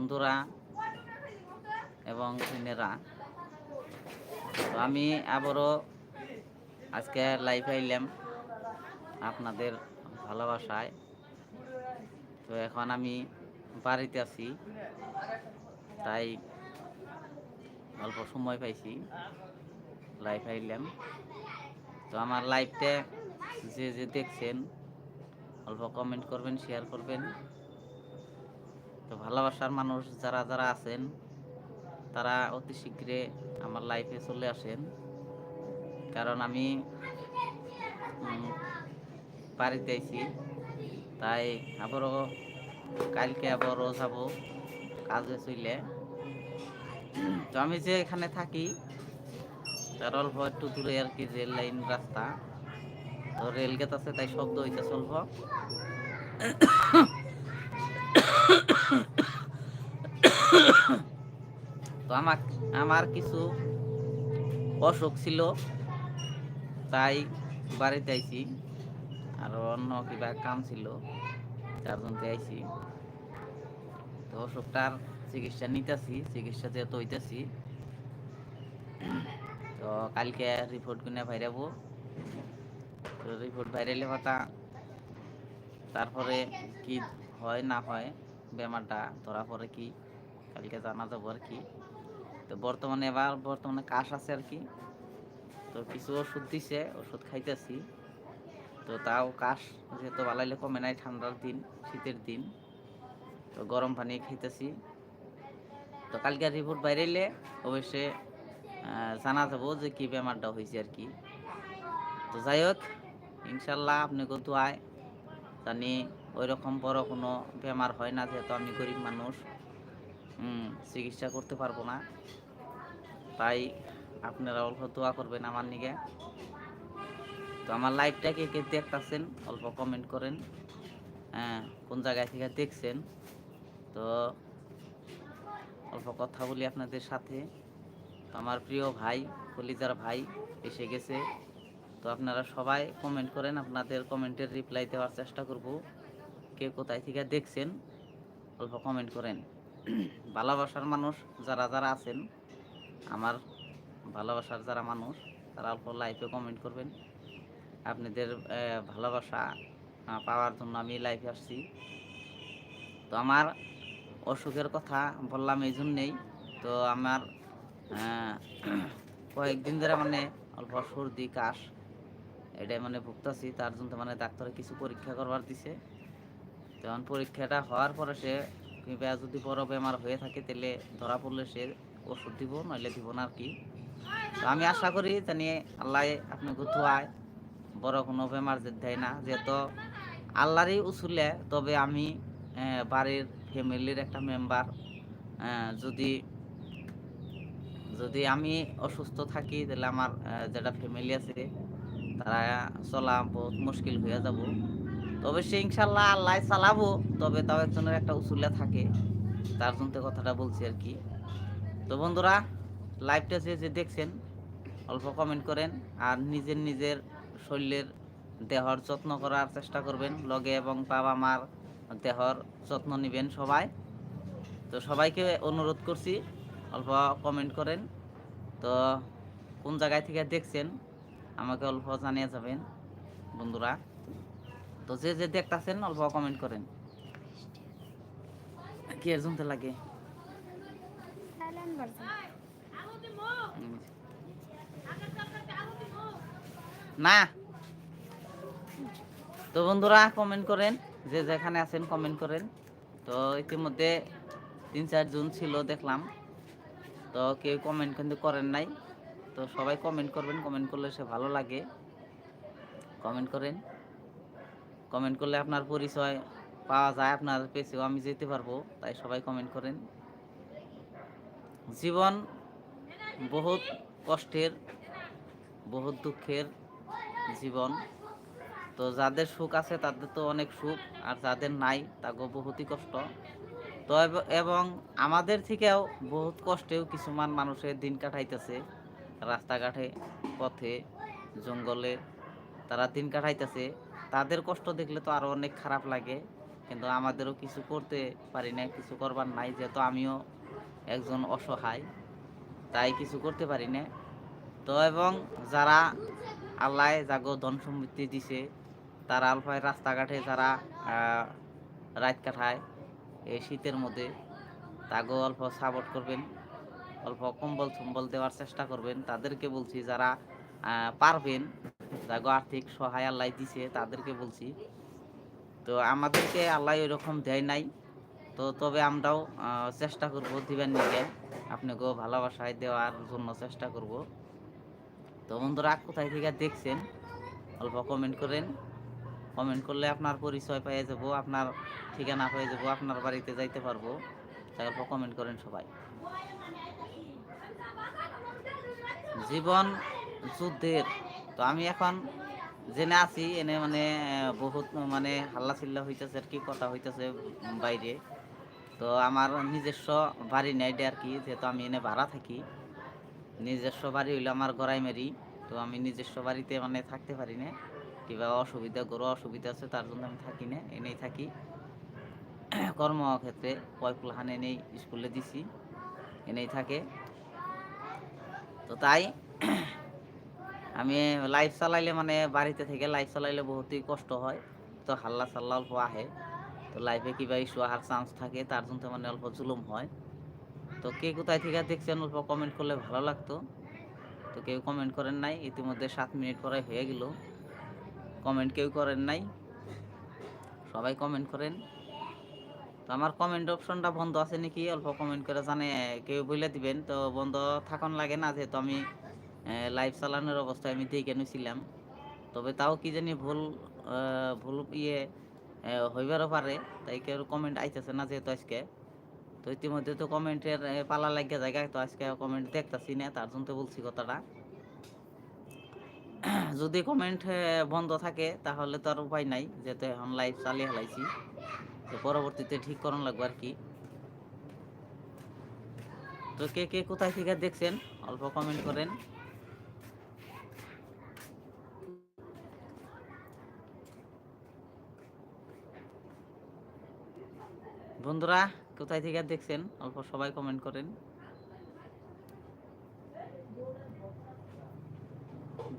বন্ধুরা এবং বোনেরা তো আমি আবারও আজকে লাইভ আইলাম আপনাদের ভালোবাসায়। তো এখন আমি বাড়িতে আছি, তাই অল্প সময় পাইছি লাইভ আইলাম। তো আমার লাইভটা যে যে দেখছেন, অল্প কমেন্ট করবেন শেয়ার করবেন। তো ভালোবাসার মানুষ যারা যারা আছেন, তারা অতি শীঘ্রে আমার লাইফে চলে আসেন। কারণ আমি বাড়িতে আইছি। তাই আবারও কালকে আবারও যাব কাজে চলে তো আমি যে এখানে থাকি, তার অল্প একটু দূরে আর কি রেল লাইন রাস্তা। তো রেল গেট আছে, তাই শব্দ হইতে চলব তো আমার আমার কিছু অসুখ ছিল, তাই বাড়িতে আইছি। আর অন্য কিবা কাম ছিল তার জন্য আইছি। তো অসুখটার চিকিৎসা নিতেছি, চিকিৎসা যেহেতু হইতেছি। তো কালকে রিপোর্ট কিনে তো রিপোর্ট বাইরাইলে কথা, তারপরে কি হয়, না হয়, বেমারটা ধরা পড়ে কি, কালকে জানা যাব আর কি। তো বর্তমানে এবার বর্তমানে কাশ আছে আর কি। তো কিছু ওষুধ দিছে, ওষুধ খাইতেছি। তো তাও কাশ যেহেতু বালাইলে কমে নাই, ঠান্ডার দিন, শীতের দিন। তো গরম পানি খাইতেছি। তো কালকে রিপোর্ট বাইরেলে অবশ্যই জানা যাব যে কি বেমারটা হয়েছে আর কি। তো যাই হোক, ইনশাল্লাহ আপনি কত আয় জানি ওই রকম বড় কোনো বেমার হয় না, যেহেতু আমি গরিব মানুষ। চিকিৎসা করতে পারব না। তাই আপনারা অল্প দোয়া করবেন আমার নিগে। তো আমার লাইভটা কে কে দেখতেছেন, অল্প কমেন্ট করেন। হ্যাঁ কোন জায়গায় থেকে দেখছেন। তো অল্প কথা বলি আপনাদের সাথে। তো আমার প্রিয় ভাই, কলিজার ভাই এসে গেছে। তো আপনারা সবাই কমেন্ট করেন, আপনাদের কমেন্টের রিপ্লাই দেওয়ার চেষ্টা করব। কে কোথায় থেকে দেখছেন, অল্প কমেন্ট করেন। ভালোবাসার মানুষ যারা যারা আছেন, আমার ভালোবাসার যারা মানুষ, তারা অল্প লাইফে কমেন্ট করবেন। আপনাদের ভালোবাসা পাওয়ার জন্য আমি লাইফে আসছি। তো আমার অসুখের কথা বললাম এই জন্যেই তো আমার কয়েকদিন ধরে মানে অল্প সর্দি, কাশ, এটাই মানে ভুগতাছি। তার জন্য মানে ডাক্তারে কিছু পরীক্ষা করবার দিছে। তখন পরীক্ষাটা হওয়ার পরে সে কিংবা যদি বড় বেমার হয়ে থাকে, তাহলে ধরা পড়লে সে ওষুধ দিব, নইলে দিব না আর কি। তো আমি আশা করি জানি আল্লাহ আপনি গুথুয়ায় বড় কোনো বেমার দেয় না। যেহেতু আল্লাহরই উসুলে, তবে আমি বাড়ির ফ্যামিলির একটা মেম্বার যদি যদি আমি অসুস্থ থাকি, তাহলে আমার যেটা ফ্যামিলি আছে, তারা চলা বহুত মুশকিল হয়ে যাব। তবে সে ইনশাল্লাহ আল্লাহ চালাবো, তবে তাও একজনের একটা উসুলে থাকে। তার জন্য কথাটা বলছি আর কি। তো বন্ধুরা লাইভটা যে যে দেখছেন, অল্প কমেন্ট করেন আর নিজের নিজের শরীরের দেহর যত্ন করার চেষ্টা করবেন। লগে এবং বাবা মার দেহর যত্ন নেবেন সবাই। তো সবাইকে অনুরোধ করছি, অল্প কমেন্ট করেন। তো কোন জায়গায় থেকে দেখছেন, আমাকে অল্প জানিয়ে যাবেন, বন্ধুরা। তো যে যে দেখতাছেন অল্প কমেন্ট করেন। কি জন্য লাগে। না। তো বন্ধুরা কমেন্ট করেন। যে যেখানে আছেন কমেন্ট করেন। তো ইতিমধ্যে তিন চারজন ছিল দেখলাম। তো কেউ কমেন্ট কিন্তু করেন নাই। তো সবাই কমেন্ট করবেন। কমেন্ট করলে সে ভালো লাগে। কমেন্ট করেন। কমেন্ট করলে আপনার পরিচয় পাওয়া যায়, আপনার পেছেও আমি যেতে পারব, তাই সবাই কমেন্ট করেন। জীবন বহুত কষ্টের, বহুত দুঃখের জীবন। তো যাদের সুখ আছে, তাদের তো অনেক সুখ, আর যাদের নাই তাকেও বহুতই কষ্ট। তো এব- আমাদের থেকেও বহুত কষ্টেও কিছুমান মানুষের দিন কাটাইতেছে, রাস্তাঘাটে, পথে, জঙ্গলে, তারা দিন কাটাইতেছে। তাদের কষ্ট দেখলে তো আরও অনেক খারাপ লাগে, কিন্তু আমাদেরও কিছু করতে পারি না কিছু করবার নাই, যেহেতু আমিও একজন অসহায়, তাই কিছু করতে পারি না তো এবং যারা আল্লাহ জাগো ধন সমৃদ্ধি দিছে, তারা আলফায় রাস্তাঘাটে যারা রাত কাটায় এই শীতের মধ্যে, তাগো অল্প সাপোর্ট করবেন, অল্প কম্বল সম্বল দেওয়ার চেষ্টা করবেন। তাদেরকে বলছি যারা পারবেন যাগো আর্থিক সহায় আল্লাহ দিছে, তাদেরকে বলছি। তো আমাদেরকে আল্লাহ ওইরকম দেয় নাই। তো তবে আমরাও চেষ্টা করব দিবেন নিয়ে আপনাকেও ভালোবাসায় দেওয়ার জন্য চেষ্টা করব। তো বন্ধুরা, কোথায় থেকে দেখছেন? অল্প কমেন্ট করেন। কমেন্ট করলে আপনার পরিচয় পেয়ে যাব, আপনার ঠিকানা পেয়ে যাব, আপনার বাড়িতে যাইতে পারব। তাই অল্প কমেন্ট করেন সবাই। জীবন যুদ্ধের তো আমি এখন জেনে আছি, এনে মানে বহুত মানে হাল্লা চিল্লা হইতেছে আর কি, কথা হইতেছে বাইরে। তো আমার নিজস্ব বাড়ি নেই আর কি, যেহেতু আমি এনে ভাড়া থাকি। নিজস্ব বাড়ি হইল আমার গড়াই মেরি তো আমি নিজস্ব বাড়িতে মানে থাকতে পারি না। কিংবা অসুবিধা, গরু অসুবিধা আছে, তার জন্য আমি থাকি না, এনেই থাকি। কর্মক্ষেত্রে কয়কুলহান এনেই স্কুলে দিছি, এনেই থাকে। তো তাই আমি লাইফ চালাইলে মানে বাড়িতে থেকে লাইফ চালাইলে বহুতই কষ্ট হয়। তো হাল্লা চাল্লা অল্প আহে। তো লাইফে কিবা ইস্যু আসার চান্স থাকে, তার জন্য মানে অল্প জুলুম হয়। তো কে কোথায় থেকে দেখছেন অল্প কমেন্ট করলে ভালো লাগতো। তো কেউ কমেন্ট করেন নাই, ইতিমধ্যে সাত মিনিট পরে হয়ে গেল। কমেন্ট কেউ করেন নাই। সবাই কমেন্ট করেন। তো আমার কমেন্ট অপশনটা বন্ধ আছে নাকি? অল্প কমেন্ট করে জানে, কেউ বলে দিবেন। তো বন্ধ থাকুন লাগে না, যেহেতু আমি লাইভ চালানোর অবস্থায় আমি দেখে নিছিলাম। তবে তাও কি জানি ভুল ভুল ইয়ে হইবারও পারে। তাই কেউ কমেন্ট আইতেছে না যেহেতু আজকে। তো ইতিমধ্যে তো কমেন্টের পালা লাগিয়ে জায়গায় তো আজকে কমেন্ট দেখতাছি না, তার জন্য তো বলছি কথাটা। যদি কমেন্ট বন্ধ থাকে, তাহলে তো আর উপায় নাই। যেহেতু এখন লাইভ চালিয়ে হেলাইছি তো পরবর্তীতে ঠিক করণ লাগবে আর কি। তো কে কে কোথায় থেকে দেখছেন, অল্প কমেন্ট করেন। বন্ধুরা কোথায় থেকে দেখছেন অল্প সবাই কমেন্ট করেন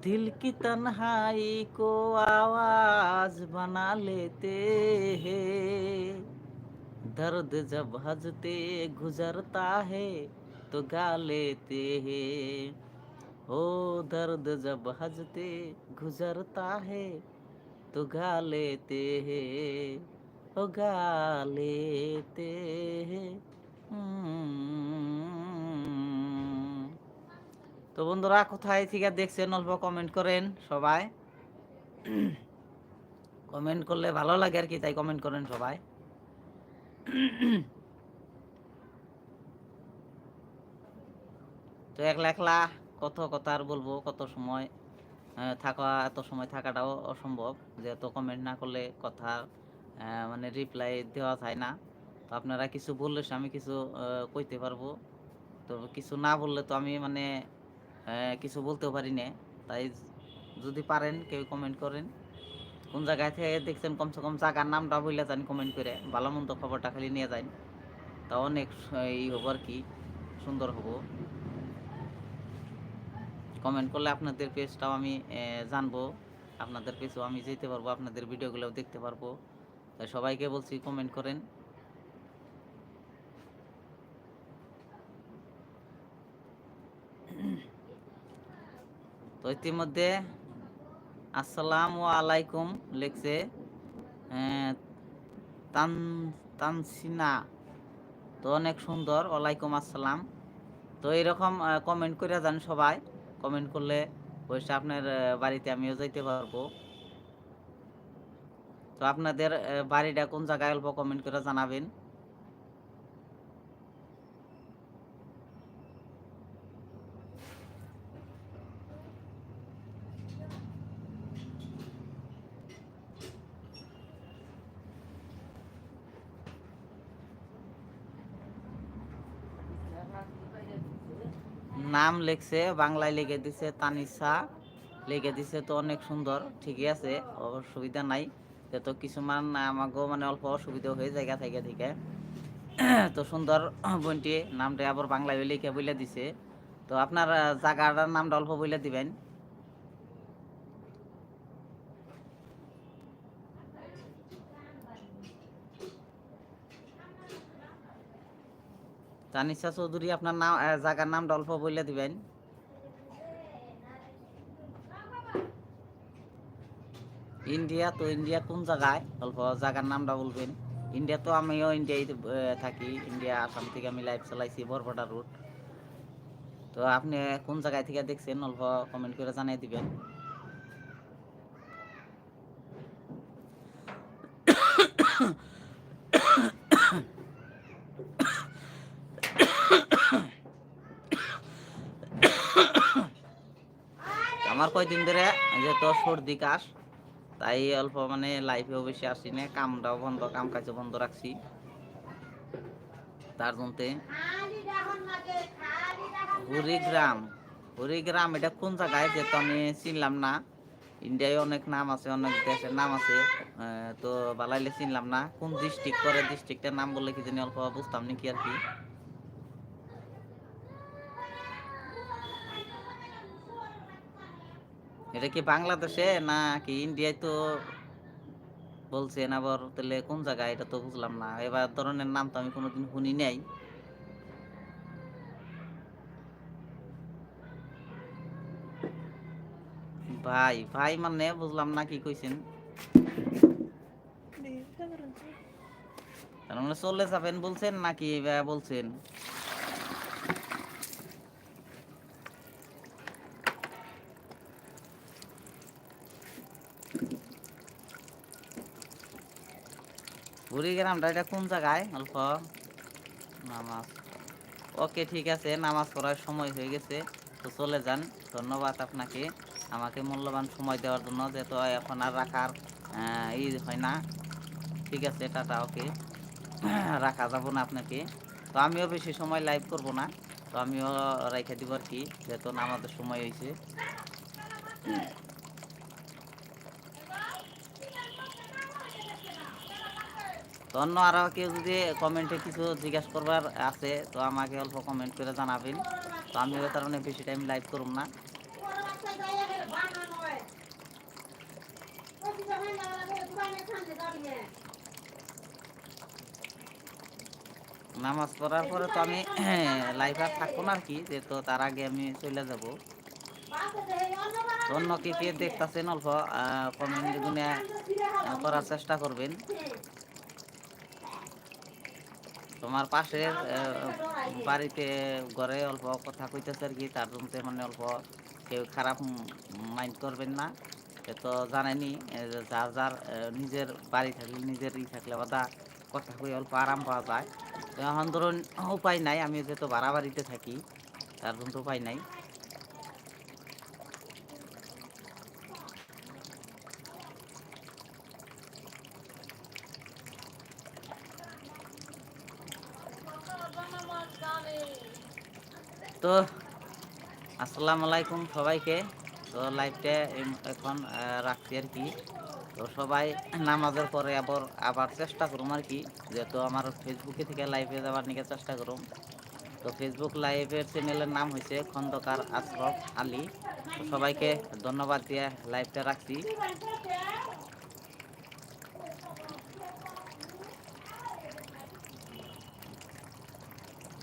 दिल की तन्हाई को आवाज बना लेते हैं दर्द जब हंसते गुजरता है तो गा लेते हैं ओ दर्द जब हंसते गुजरता है तो गा लेते हैं গালেতে তো বন্ধুরা কোথায় থেকে দেখছেন? অল্প কমেন্ট করেন সবাই। কমেন্ট করলে ভালো লাগে আর কি, তাই কমেন্ট করেন সবাই। তো একলা একলা কত কথা আর বলব, কত সময় থাকা, এত সময় থাকাটাও অসম্ভব যে এত কমেন্ট না করলে কথা মানে রিপ্লাই দেওয়া যায় না। তো আপনারা কিছু বললে আমি কিছু কইতে পারব। তো কিছু না বললে তো আমি মানে কিছু বলতেও পারি না। তাই যদি পারেন, কেউ কমেন্ট করেন। কোন জায়গায় থেকে দেখছেন, কমসে কম জায়গার নামটা বললে যান কমেন্ট করে। ভালো মন্দ খবরটা খালি নিয়ে যান। তা অনেক ই হব আর কি, সুন্দর হব। কমেন্ট করলে আপনাদের পেজটাও আমি জানব। আপনাদের পেজও আমি যেতে পারব, আপনাদের ভিডিওগুলোও দেখতে পারব। তাই সবাইকে বলছি কমেন্ট করেন। তো ইতিমধ্যে আসসালামু আলাইকুম লিখছে তান, তানসিনা। তো অনেক সুন্দর, ওয়ালাইকুম আসসালাম। তো এরকম কমেন্ট করে যান সবাই। কমেন্ট করলে অবশ্যই আপনার বাড়িতে আমিও যাইতে পারব। তো আপনাদের বাড়িটা কোন জায়গায় অল্প কমেন্ট করে জানাবেন? নাম লিখছে, বাংলায় লিখে দিছে তানিসা লিখে দিছে তো অনেক সুন্দর, ঠিকই আছে, অসুবিধা নাই। তো কিছুমান আমাকেও মানে অল্প অসুবিধা হয়ে জায়গা থেকে থেকে। তো সুন্দর বইটি, নামটা আবার বাংলায় লিখে বলে দিছে। তো আপনার জায়গাটার নামটা অল্প বলে দিবেন। তানিশা চৌধুরী, আপনার নাম জায়গার নামটা অল্প বলে দিবেন। ইন্ডিয়া তো ইন্ডিয়া কোন জায়গায়? অল্প জায়গার নামটা বলবেন। ইন্ডিয়া তো আমিও ইন্ডিয়ায় থাকি। ইন্ডিয়া আসাম থেকে আমি লাইভ চালাইছি বরপটা রুট তো আপনি কোন জায়গায় থেকে দেখছেন? অল্প কমেন্ট করে জানিয়ে দিবেন। আমার কয়দিন ধরে যেহেতু সর্দি কাশ তাই অল্প মানে লাইফেও বেশি আসি না, কামটাও বন্ধ, কাম কাজও বন্ধ রাখছি। তার জন্যে হরিগ্রাম। হরিগ্রাম, এটা কোন জায়গায়? যেহেতু আমি চিনলাম না। ইন্ডিয়ায় অনেক নাম আছে, অনেক দেশের নাম আছে। তো বালাইলে চিনলাম না। কোন ডিস্ট্রিক্ট করে ডিস্ট্রিক্টের নাম বললে কি জানি অল্প বুঝতাম নাকি আর কি। এটা কি বাংলাদেশে না কি ইন্ডিয়ায় তো বলছেন আবার, তাহলে কোন জায়গায়? এটা তো বুঝলাম না। এবার ধরনের নাম তো আমি কোনোদিন শুনি নাই। ভাই ভাই মানে বুঝলাম না কি কইছেন। তার মানে চলে যাবেন বলছেন নাকি বা কুড়িগ্রামটা এটা কোন জায়গায়? অল্প নামাজ। ওকে, ঠিক আছে, নামাজ পড়ার সময় হয়ে গেছে, তো চলে যান। ধন্যবাদ আপনাকে, আমাকে মূল্যবান সময় দেওয়ার জন্য, যেহেতু এখন আর রাখার ই হয় না। ঠিক আছে, টাটা, ওকে। রাখা যাব না আপনাকে। তো আমিও বেশি সময় লাইভ করব না, তো আমিও রেখে দিব আর কি, যেহেতু নামাজের সময় হয়েছে। তো অন্য আরও কেউ যদি কমেন্টে কিছু জিজ্ঞাসা করবার আছে, তো আমাকে অল্প কমেন্ট করে জানাবেন। তো আমি তার মানে বেশি টাইম লাইভ করব না। নামাজ পড়ার পরে তো আমি লাইভ আর থাকব না আর কি, যেহেতু তার আগে আমি চলে যাব। তো অন্য কে কে দেখতেছেন অল্প কমেন্ট গুনে করার চেষ্টা করবেন। তোমার পাশের বাড়িতে ঘরে অল্প কথা কইতেছে আর কি, তার রুমতে মানে অল্প কেউ খারাপ মাইন্ড করবেন না। তো জানেনি যার যার নিজের বাড়ি থাকলে, নিজের ই থাকলে বাদা কথা কই অল্প আরাম পাওয়া যায়। এখন ধরুন, উপায় নাই আমি যেহেতু ভাড়া বাড়িতে থাকি, তার রুম তো উপায় নাই। তো আসসালামু আলাইকুম সবাইকে। তো লাইভটা এখন রাখছি আর কি। তো সবাই নামাজের পরে আবার আবার চেষ্টা করুম আর কি। যেহেতু আমার ফেসবুকে থেকে লাইভে যাওয়ার নিকে চেষ্টা করুম। তো ফেসবুক লাইভের চ্যানেলের নাম হয়েছে খন্দকার আশরফ আলী। সবাইকে ধন্যবাদ দিয়ে লাইভটা রাখছি।